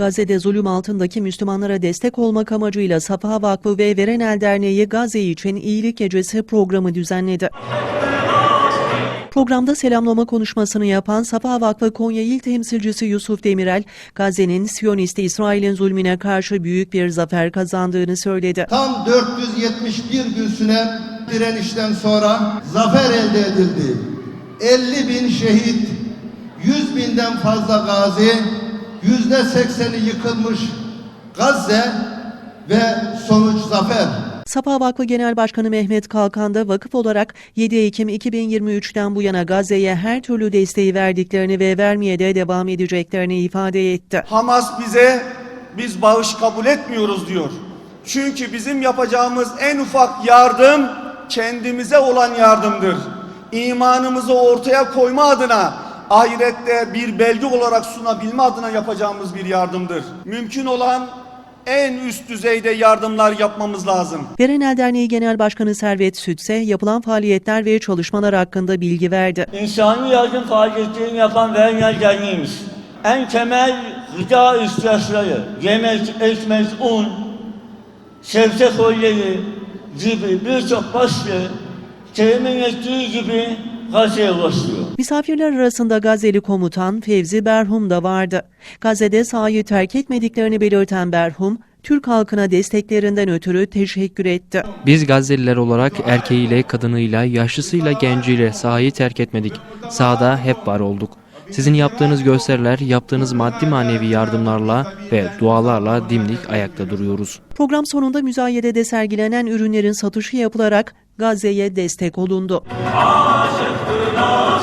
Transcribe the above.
Gazze'de zulüm altındaki Müslümanlara destek olmak amacıyla Safa Vakfı ve Verenel Derneği Gazze için İyilik Gecesi programı düzenledi. Programda selamlama konuşmasını yapan Safa Vakfı Konya İl Temsilcisi Yusuf Demirel, Gazze'nin Siyonist İsrail'in zulmüne karşı büyük bir zafer kazandığını söyledi. Tam 471 gün süren direnişten sonra zafer elde edildi. 50 bin şehit, 100 binden fazla gazi, yüzde 80'i yıkılmış Gazze ve sonuç zafer. Safa Vakfı Genel Başkanı Mehmet Kalkan da vakıf olarak 7 Ekim 2023'ten bu yana Gazze'ye her türlü desteği verdiklerini ve vermeye de devam edeceklerini ifade etti. Hamas bize biz bağış kabul etmiyoruz diyor. Çünkü bizim yapacağımız en ufak yardım kendimize olan yardımdır. İmanımızı ortaya koyma adına ahirette bir belge olarak sunabilme adına yapacağımız bir yardımdır. Mümkün olan en üst düzeyde yardımlar yapmamız lazım. Verenel Derneği Genel Başkanı Servet Sütse yapılan faaliyetler ve çalışmalar hakkında bilgi verdi. İnsani yardım faaliyetlerini yapan Verenler Derneğimiz en temel gıda ihtiyaçları, yemek, ekmek, un, sebze kolleri gibi birçok başlığı temin ettiği gibi Gazze'ye ulaşıyor. Misafirler arasında Gazze'li komutan Fevzi Berhum da vardı. Gazze'de sahayı terk etmediklerini belirten Berhum, Türk halkına desteklerinden ötürü teşekkür etti. Biz Gazze'liler olarak erkeğiyle, kadınıyla, yaşlısıyla, genciyle sahayı terk etmedik. Sahada hep var olduk. Sizin yaptığınız gösteriler, yaptığınız maddi manevi yardımlarla ve dualarla dimdik ayakta duruyoruz. Program sonunda müzayedede sergilenen ürünlerin satışı yapılarak Gazze'ye destek olundu. the Lord.